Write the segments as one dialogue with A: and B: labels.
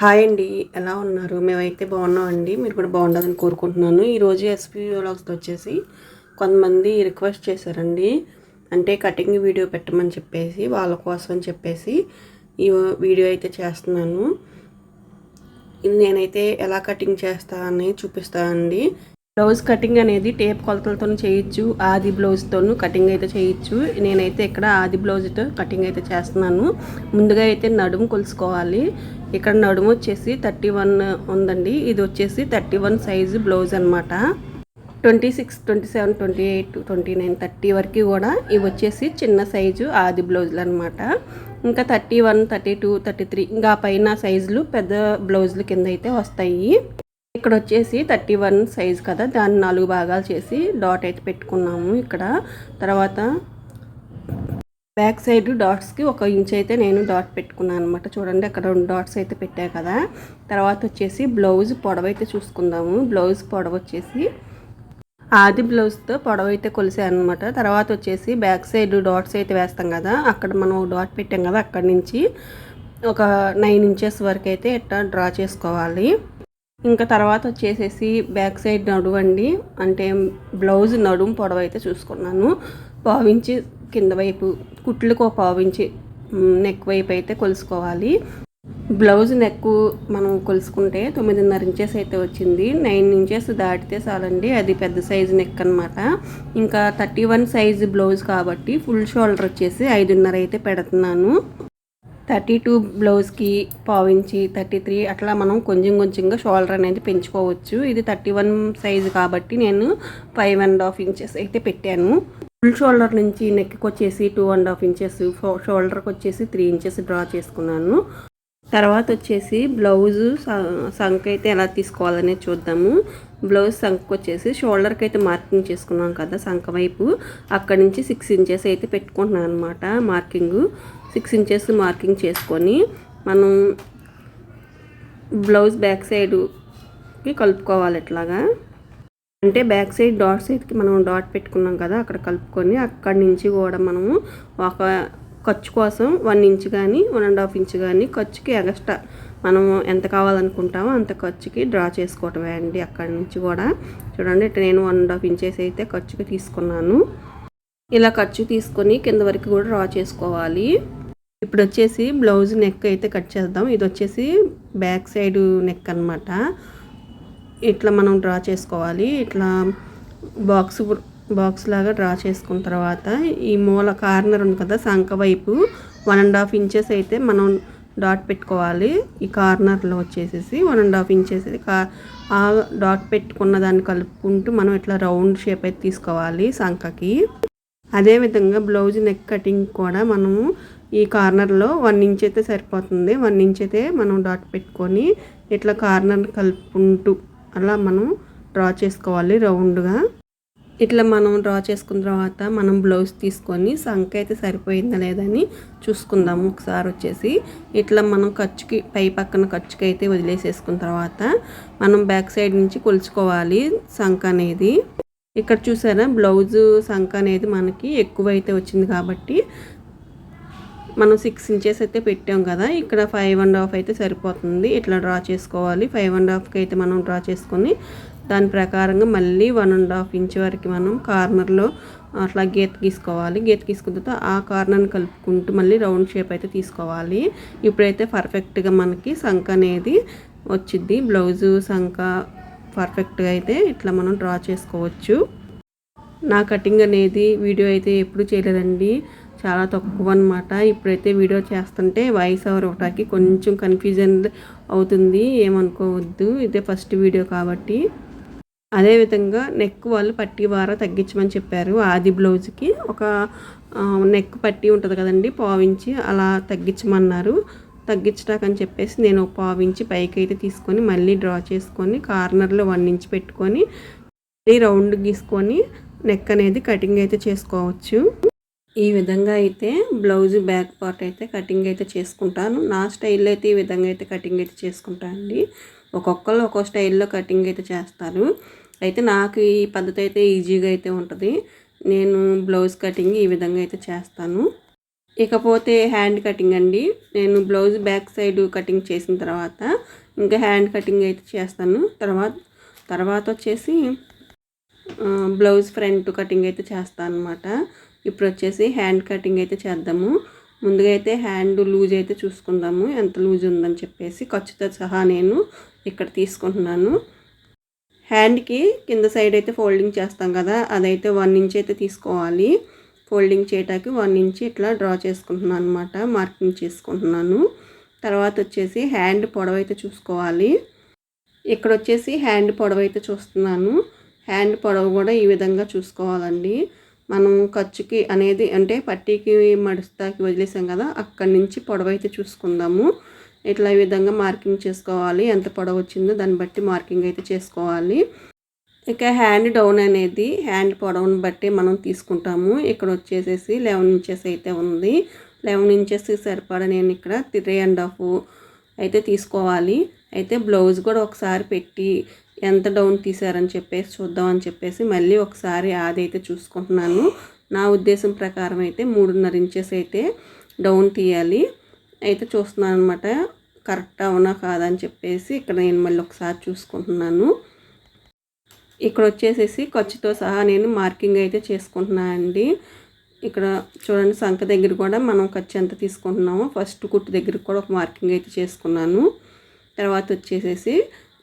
A: Hi అండి ఎలా ఉన్నారు? మేమైతే బాగున్నామండి మీరు కూడా బాగుండాలని కోరుకుంటున్నాను. ఈరోజు ఎస్పీ వ్లాగ్స్లో వచ్చేసి కొంతమంది రిక్వెస్ట్ చేశారండి. అంటే కటింగ్ వీడియో పెట్టమని చెప్పేసి వాళ్ళ కోసం అని చెప్పేసి ఈ వీడియో అయితే చేస్తున్నాను. ఇది నేనైతే ఎలా కటింగ్ చేస్తా అని చూపిస్తానండి. బ్లౌజ్ కటింగ్ అనేది టేప్ కొలతలతో చేయొచ్చు ఆది బ్లౌజ్తోనూ కటింగ్ అయితే చేయొచ్చు. నేనైతే ఇక్కడ ఆది బ్లౌజ్తో కటింగ్ అయితే చేస్తున్నాను. ముందుగా అయితే నడుము కొలుసుకోవాలి. ఇక్కడ నడుము వచ్చేసి థర్టీ వన్ ఉందండి. ఇది వచ్చేసి థర్టీ వన్ సైజు బ్లౌజ్ అనమాట twenty six twenty seven twenty eight twenty nine thirty వరకు కూడా ఇవి వచ్చేసి చిన్న సైజు ఆది బ్లౌజులు అనమాట ఇంకా thirty one thirty two thirty three ఇంకా పైన సైజులు పెద్ద బ్లౌజులు కింద అయితే వస్తాయి. ఇక్కడ వచ్చేసి థర్టీ వన్ సైజ్ కదా దాన్ని నాలుగు భాగాలు చేసి డాట్ అయితే పెట్టుకున్నాము ఇక్కడ. తర్వాత బ్యాక్ సైడ్ డాట్స్కి ఒక ఇంచ్ అయితే నేను డాట్ పెట్టుకున్నాను అనమాట చూడండి అక్కడ రెండు డాట్స్ అయితే పెట్టాయి కదా. తర్వాత వచ్చేసి బ్లౌజ్ పొడవ అయితే చూసుకుందాము. బ్లౌజ్ పొడవ వచ్చేసి ఆది బ్లౌజ్తో పొడవ అయితే కొలిసాను అనమాట తర్వాత వచ్చేసి బ్యాక్ సైడ్ డాట్స్ అయితే వేస్తాం కదా అక్కడ మనం డాట్ పెట్టాం కదా అక్కడి నుంచి ఒక నైన్ ఇంచెస్ వరకు అయితే ఇట్లా డ్రా చేసుకోవాలి. ఇంకా తర్వాత వచ్చేసేసి బ్యాక్ సైడ్ నడువండి అంటే బ్లౌజ్ నడుము పొడవ అయితే చూసుకున్నాను. పావించి కింద వైపు కుట్లకు ఒక పావించి నెక్ వైపు అయితే కొలుసుకోవాలి. బ్లౌజ్ నెక్ మనం కొలుసుకుంటే తొమ్మిదిన్నర ఇంచెస్ అయితే వచ్చింది. నైన్ ఇంచెస్ దాటితే చాలండి. అది పెద్ద సైజు నెక్ అనమాట ఇంకా థర్టీ వన్ సైజు బ్లౌజ్ కాబట్టి ఫుల్ షోల్డర్ వచ్చేసి ఐదున్నర అయితే పెడుతున్నాను. థర్టీ టూ బ్లౌజ్కి పావించి థర్టీ త్రీ అట్లా మనం కొంచెం కొంచెంగా షోల్డర్ అనేది పెంచుకోవచ్చు. ఇది థర్టీ వన్ సైజు కాబట్టి నేను ఫైవ్ అండ్ హాఫ్ ఇంచెస్ అయితే పెట్టాను. ఫుల్ షోల్డర్ నుంచి నెక్కి వచ్చేసి టూ అండ్ హాఫ్ ఇంచెస్ షోల్డర్కి వచ్చేసి త్రీ ఇంచెస్ డ్రా చేసుకున్నాను. తర్వాత వచ్చేసి బ్లౌజ్ సంఖ అయితే ఎలా తీసుకోవాలనేది చూద్దాము. బ్లౌజ్ సంఖకు వచ్చేసి షోల్డర్కి అయితే మార్కింగ్ చేసుకున్నాం కదా సంఖ వైపు. అక్కడి నుంచి సిక్స్ ఇంచెస్ అయితే పెట్టుకుంటున్నాను అనమాట మార్కింగ్. సిక్స్ ఇంచెస్ మార్కింగ్ చేసుకొని మనం బ్లౌజ్ బ్యాక్ సైడ్కి కలుపుకోవాలి ఇట్లాగా అంటే బ్యాక్ సైడ్ డాట్ సైడ్కి మనం డాట్ పెట్టుకున్నాం కదా అక్కడ కలుపుకొని అక్కడి నుంచి కూడా మనము ఒక ఖర్చు కోసం వన్ ఇంచ్ కానీ వన్ అండ్ హాఫ్ ఇంచ్ కానీ ఖర్చుకి ఎగస్ట్రా మనము ఎంత కావాలనుకుంటామో అంత ఖర్చుకి డ్రా చేసుకోవటమే అండి అక్కడి నుంచి కూడా. చూడండి నేను వన్ అండ్ హాఫ్ ఇంచెస్ అయితే ఖర్చుకి తీసుకున్నాను. ఇలా ఖర్చు తీసుకొని కింద వరకు కూడా డ్రా చేసుకోవాలి. ఇప్పుడు వచ్చేసి బ్లౌజ్ నెక్ అయితే కట్ చేద్దాం. ఇది వచ్చేసి బ్యాక్ సైడ్ నెక్ అనమాట ఇట్లా మనం డ్రా చేసుకోవాలి. ఇట్లా బాక్స్ బాక్స్ లాగా డ్రా చేసుకున్న తర్వాత ఈ మూల కార్నర్ ఉంది కదా సంక వైపు వన్ అండ్ హాఫ్ ఇంచెస్ అయితే మనం డాట్ పెట్టుకోవాలి. ఈ కార్నర్లో వచ్చేసేసి వన్ అండ్ హాఫ్ ఇంచెస్ ఆ డాట్ పెట్టుకున్న దాన్ని కలుపుకుంటూ మనం ఇట్లా రౌండ్ షేప్ అయితే తీసుకోవాలి సంకకి అదేవిధంగా బ్లౌజ్ నెక్ కటింగ్ కూడా మనము ఈ కార్నర్లో వన్ ఇంచ్ అయితే సరిపోతుంది. వన్ ఇంచ్ అయితే మనం డాట్ పెట్టుకొని ఇట్లా కార్నర్ కలుపుకుంటూ అలా మనం డ్రా చేసుకోవాలి రౌండ్గా. ఇట్లా మనం డ్రా చేసుకున్న తర్వాత మనం బ్లౌజ్ తీసుకొని సంఖ అయితే సరిపోయిందా లేదని చూసుకుందాము ఒకసారి వచ్చేసి. ఇట్లా మనం ఖర్చుకి పై పక్కన ఖర్చుకి అయితే వదిలేసేసుకున్న తర్వాత మనం బ్యాక్ సైడ్ నుంచి కొలుచుకోవాలి సంఖ అనేది. ఇక్కడ చూసారా? బ్లౌజు సంఖ అనేది మనకి ఎక్కువ అయితే వచ్చింది కాబట్టి మనం సిక్స్ ఇంచెస్ అయితే పెట్టాం కదా ఇక్కడ ఫైవ్ అండ్ హాఫ్ అయితే సరిపోతుంది. ఇట్లా డ్రా చేసుకోవాలి? ఫైవ్ అండ్ హాఫ్కి అయితే మనం డ్రా చేసుకొని దాని ప్రకారంగా మళ్ళీ వన్ అండ్ హాఫ్ ఇంచ్ వరకు మనం కార్నర్లో అట్లా గీత గీసుకోవాలి. గీత గీసుకున్న తర్వాత ఆ కార్నర్ని కలుపుకుంటూ మళ్ళీ రౌండ్ షేప్ అయితే తీసుకోవాలి. ఇప్పుడైతే పర్ఫెక్ట్గా మనకి సంఖ అనేది వచ్చింది బ్లౌజు సంఖ పర్ఫెక్ట్గా అయితే ఇట్లా మనం డ్రా చేసుకోవచ్చు. నా కటింగ్ అనేది వీడియో అయితే ఎప్పుడు చేయలేదండి. చాలా తక్కువ అనమాట ఇప్పుడైతే వీడియో చేస్తుంటే వాయిస్ ఓవర్ ఒకటానికి కొంచెం కన్ఫ్యూజన్ అవుతుంది. ఏమనుకోవద్దు. ఇదే ఫస్ట్ వీడియో కాబట్టి. అదేవిధంగా నెక్ వాళ్ళు పట్టి వార తగ్గించమని చెప్పారు ఆది బ్లౌజ్కి. ఒక నెక్ పట్టి ఉంటుంది కదండి పావించి అలా తగ్గించమన్నారు. తగ్గించటాకని చెప్పేసి నేను పావించి పైకి అయితే తీసుకొని మళ్ళీ డ్రా చేసుకొని కార్నర్లో వన్ ఇంచ్ పెట్టుకొని మళ్ళీ రౌండ్ గీసుకొని నెక్ అనేది కటింగ్ అయితే చేసుకోవచ్చు. ఈ విధంగా అయితే బ్లౌజ్ బ్యాక్ పార్ట్ అయితే కటింగ్ అయితే చేసుకుంటాను. నా స్టైల్లో అయితే ఈ విధంగా అయితే కటింగ్ అయితే చేసుకుంటాను అండి. ఒక్కొక్కరు ఒక్కో స్టైల్లో కటింగ్ అయితే చేస్తారు. అయితే నాకు ఈ పద్ధతి అయితే ఈజీగా అయితే ఉంటుంది. నేను బ్లౌజ్ కటింగ్ ఈ విధంగా అయితే చేస్తాను. ఇకపోతే హ్యాండ్ కటింగ్ అండి. నేను బ్లౌజ్ బ్యాక్ సైడ్ కటింగ్ చేసిన తర్వాత ఇంకా హ్యాండ్ కటింగ్ అయితే చేస్తాను. తర్వాత తర్వాత వచ్చేసి బ్లౌజ్ ఫ్రంట్ కటింగ్ అయితే చేస్తాను అనమాట ఇప్పుడు వచ్చేసి హ్యాండ్ కటింగ్ అయితే చేద్దాము. ముందుగా అయితే హ్యాండ్ లూజ్ అయితే చూసుకుందాము. ఎంత లూజ్ ఉందని చెప్పేసి ఖర్చుతో సహా నేను ఇక్కడ తీసుకుంటున్నాను. హ్యాండ్కి కింద సైడ్ అయితే ఫోల్డింగ్ చేస్తాం కదా అదైతే వన్ ఇంచ్ అయితే తీసుకోవాలి. ఫోల్డింగ్ చేయటానికి వన్ ఇంచ్ ఇట్లా డ్రా చేసుకుంటున్నాను అనమాట మార్కింగ్ చేసుకుంటున్నాను. తర్వాత వచ్చేసి హ్యాండ్ పొడవు అయితే చూసుకోవాలి. ఇక్కడ వచ్చేసి హ్యాండ్ పొడవు అయితే చూస్తున్నాను. హ్యాండ్ పొడవు కూడా ఈ విధంగా చూసుకోవాలండి. మనం ఖర్చుకి అనేది అంటే పట్టీకి మడుస్తాకి వదిలేసాం కదా అక్కడి నుంచి పొడవ అయితే చూసుకుందాము. ఇట్లా ఈ విధంగా మార్కింగ్ చేసుకోవాలి ఎంత పొడవు వచ్చిందో దాన్ని బట్టి మార్కింగ్ అయితే చేసుకోవాలి. ఇక హ్యాండ్ డౌన్ అనేది హ్యాండ్ పొడవుని బట్టి మనం తీసుకుంటాము. ఇక్కడ వచ్చేసేసి లెవెన్ ఇంచెస్ అయితే ఉంది. లెవెన్ ఇంచెస్ సరిపడా నేను ఇక్కడ త్రీ అండ్ హాఫ్ అయితే తీసుకోవాలి. అయితే బ్లౌజ్ కూడా ఒకసారి పెట్టి ఎంత డౌన్ తీసారని చెప్పేసి చూద్దామని చెప్పేసి మళ్ళీ ఒకసారి అది అయితే చూసుకుంటున్నాను. నా ఉద్దేశం ప్రకారం అయితే మూడున్నర ఇంచెస్ అయితే డౌన్ తీయాలి. అయితే చూస్తున్నాను అనమాట కరెక్ట్ అవునా కాదా అని చెప్పేసి ఇక్కడ నేను మళ్ళీ ఒకసారి చూసుకుంటున్నాను. ఇక్కడ వచ్చేసేసి ఖర్చుతో సహా నేను మార్కింగ్ అయితే చేసుకుంటున్నాను అండి. ఇక్కడ చూడండి సంఖ దగ్గర కూడా మనం ఖర్చు ఎంత తీసుకుంటున్నామో ఫస్ట్ కుట్టు దగ్గర కూడా ఒక మార్కింగ్ అయితే చేసుకున్నాను. తర్వాత వచ్చేసేసి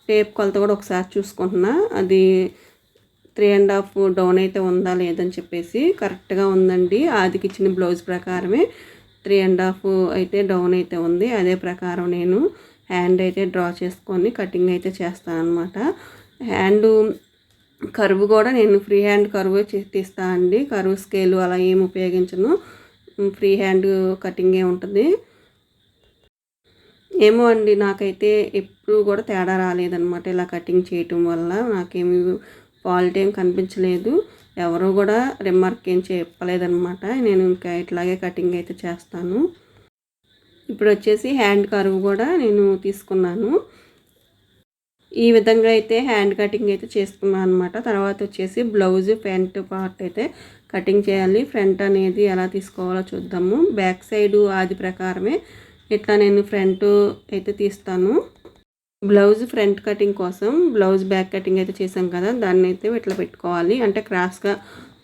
A: టేప్ కొలత కూడా ఒకసారి చూసుకుంటున్నా. అది త్రీ అండ్ హాఫ్ డౌన్ అయితే ఉందా లేదని చెప్పేసి కరెక్ట్గా ఉందండి. ఆదికి ఇచ్చిన బ్లౌజ్ ప్రకారమే త్రీ అండ్ హాఫ్ అయితే డౌన్ అయితే ఉంది. అదే ప్రకారం నేను హ్యాండ్ అయితే డ్రా చేసుకొని కటింగ్ అయితే చేస్తాను అనమాట హ్యాండ్ కరువు కూడా నేను ఫ్రీ హ్యాండ్ కరువు తీస్తా అండి. కరువు స్కేలు అలా ఏం ఉపయోగించను. ఫ్రీ హ్యాండ్ కటింగే ఉంటుంది. ఏమో అండి నాకైతే ఇప్పుడు కూడా తేడా రాలేదన్నమాట ఇలా కటింగ్ చేయటం వల్ల. నాకేమి ఫాల్ట్ ఏం కనిపించలేదు. ఎవరు కూడా రిమార్క్ ఏం చెప్పలేదన్నమాట. నేను ఇంకా ఇట్లాగే కటింగ్ అయితే చేస్తాను. ఇప్పుడు వచ్చేసి హ్యాండ్ కరువు కూడా నేను తీసుకున్నాను. ఈ విధంగా అయితే హ్యాండ్ కటింగ్ అయితే చేసుకున్నాను అనమాట తర్వాత వచ్చేసి బ్లౌజ్ ఫ్రంట్ పార్ట్ అయితే కటింగ్ చేయాలి. ఫ్రంట్ అనేది ఎలా తీసుకోవాలో చూద్దాము. బ్యాక్ సైడ్ ఆది ప్రకారమే ఇట్లా నేను ఫ్రంట్ అయితే తీస్తాను. బ్లౌజ్ ఫ్రంట్ కటింగ్ కోసం బ్లౌజ్ బ్యాక్ కటింగ్ అయితే చేసాం కదా దాన్ని అయితే ఇట్లా పెట్టుకోవాలి. అంటే క్రాస్గా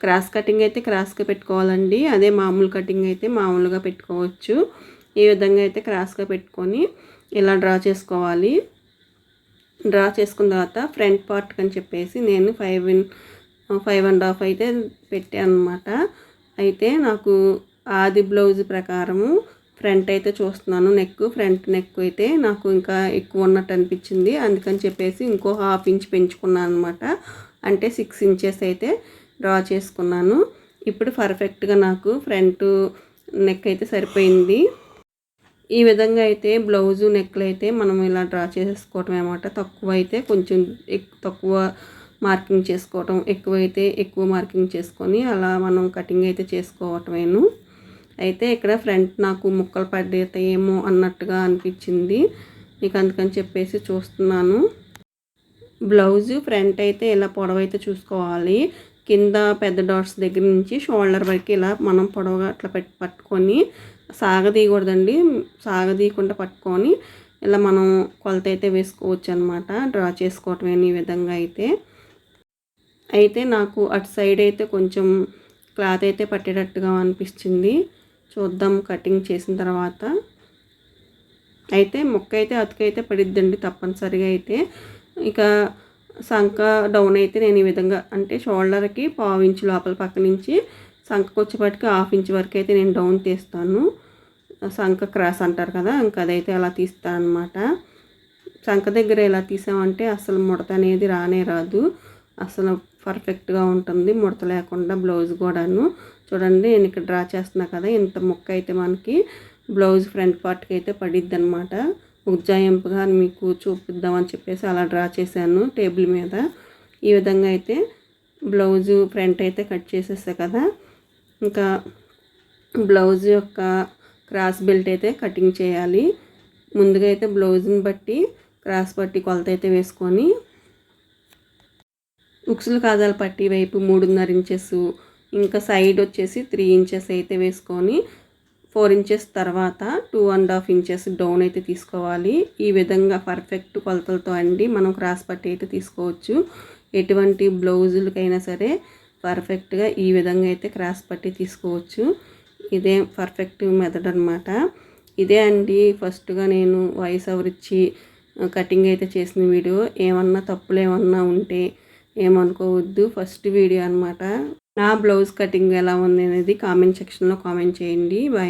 A: క్రాస్ కటింగ్ అయితే క్రాస్గా పెట్టుకోవాలండి. అదే మామూలు కటింగ్ అయితే మామూలుగా పెట్టుకోవచ్చు. ఈ విధంగా అయితే క్రాస్గా పెట్టుకొని ఇలా డ్రా చేసుకోవాలి. డ్రా చేసుకున్న తర్వాత ఫ్రంట్ పార్ట్ అని చెప్పేసి నేను five in five and half అయితే పెట్టాను అనమాట అయితే నాకు ఆది బ్లౌజ్ ప్రకారము ఫ్రంట్ అయితే చూస్తున్నాను. నెక్ ఫ్రంట్ నెక్ అయితే నాకు ఇంకా ఎక్కువ ఉన్నట్టు అనిపించింది. అందుకని చెప్పేసి ఇంకో హాఫ్ ఇంచ్ పెంచుకున్నాను అనమాట అంటే సిక్స్ ఇంచెస్ అయితే డ్రా చేసుకున్నాను. ఇప్పుడు పర్ఫెక్ట్గా నాకు ఫ్రంట్ నెక్ అయితే సరిపోయింది. ఈ విధంగా అయితే బ్లౌజు నెక్లు అయితే మనం ఇలా డ్రా చేసుకోవటం అనమాట తక్కువ అయితే కొంచెం తక్కువ మార్కింగ్ చేసుకోవటం ఎక్కువ అయితే ఎక్కువ మార్కింగ్ చేసుకొని అలా మనం కటింగ్ అయితే చేసుకోవటమేను. అయితే ఇక్కడ ఫ్రంట్ నాకు ముక్కలు పడతాయేమో అన్నట్టుగా అనిపించింది. మీకు అందుకని చెప్పేసి చూస్తున్నాను. బ్లౌజు ఫ్రంట్ అయితే ఇలా పొడవైతే చూసుకోవాలి. కింద పెద్ద డాట్స్ దగ్గర నుంచి షోల్డర్ వరకు ఇలా మనం పొడవుగా అట్లా పెట్టి పట్టుకొని సాగదీయకూడదండి. సాగదీయకుండా పట్టుకొని ఇలా మనం కొలత అయితే వేసుకోవచ్చు అనమాట డ్రా చేసుకోవటం ఈ విధంగా అయితే. అయితే నాకు అటు సైడ్ అయితే కొంచెం క్లాత్ అయితే పట్టేటట్టుగా అనిపించింది. చూద్దాం కటింగ్ చేసిన తర్వాత. అయితే మొక్క అయితే అతుకైతే పడిద్దండి తప్పనిసరిగా అయితే. ఇక సంక డౌన్ అయితే నేను ఈ విధంగా అంటే షోల్డర్కి పావు ఇంచు లోపల పక్క నుంచి సంకకు వచ్చేపాటికి హాఫ్ ఇంచ్ వరకు అయితే నేను డౌన్ తీస్తాను. సంఖ క్రాస్ అంటారు కదా ఇంకా అదైతే అలా తీస్తాను అనమాట సంక దగ్గర ఎలా తీసామంటే అసలు ముడత అనేది రానే రాదు. అసలు పర్ఫెక్ట్గా ఉంటుంది ముడత లేకుండా బ్లౌజ్ కూడాను. చూడండి నేను ఇక్కడ డ్రా చేస్తున్నా కదా ఇంత ముక్క అయితే మనకి బ్లౌజ్ ఫ్రంట్ పార్ట్కి అయితే పడిద్ది అనమాట ఉజ్జాయింపుగా మీకు చూపిద్దామని చెప్పేసి అలా డ్రా చేశాను టేబుల్ మీద. ఈ విధంగా అయితే బ్లౌజు ఫ్రంట్ అయితే కట్ చేసేసా కదా. ఇంకా బ్లౌజ్ యొక్క క్రాస్ బెల్ట్ అయితే కటింగ్ చేయాలి. ముందుగా అయితే బ్లౌజ్ని బట్టి క్రాస్ పట్టి కొలత అయితే వేసుకొని ఉక్సులు కాదాల పట్టి వైపు మూడున్నర ఇంచెస్ ఇంకా సైడ్ వచ్చేసి త్రీ ఇంచెస్ అయితే వేసుకొని ఫోర్ ఇంచెస్ తర్వాత two and half inches down అయితే తీసుకోవాలి. ఈ విధంగా పర్ఫెక్ట్ కొలతలతో అండి మనం క్రాస్ పట్టి అయితే తీసుకోవచ్చు. ఎటువంటి బ్లౌజులకైనా సరే పర్ఫెక్ట్గా ఈ విధంగా అయితే క్రాస్ పట్టి తీసుకోవచ్చు. ఇదే పర్ఫెక్ట్ మెథడ్ అనమాట ఇదే అండి ఫస్ట్గా నేను వాయిస్ ఓవర్ ఇచ్చి కటింగ్ అయితే చేసిన వీడియో. ఏమన్నా తప్పులు ఏమన్నా ఉంటే ఏమనుకోవద్దు. ఫస్ట్ వీడియో అనమాట నా బ్లౌజ్ కటింగ్ ఎలా ఉంది అనేది కామెంట్ సెక్షన్లో కామెంట్ చేయండి. బై.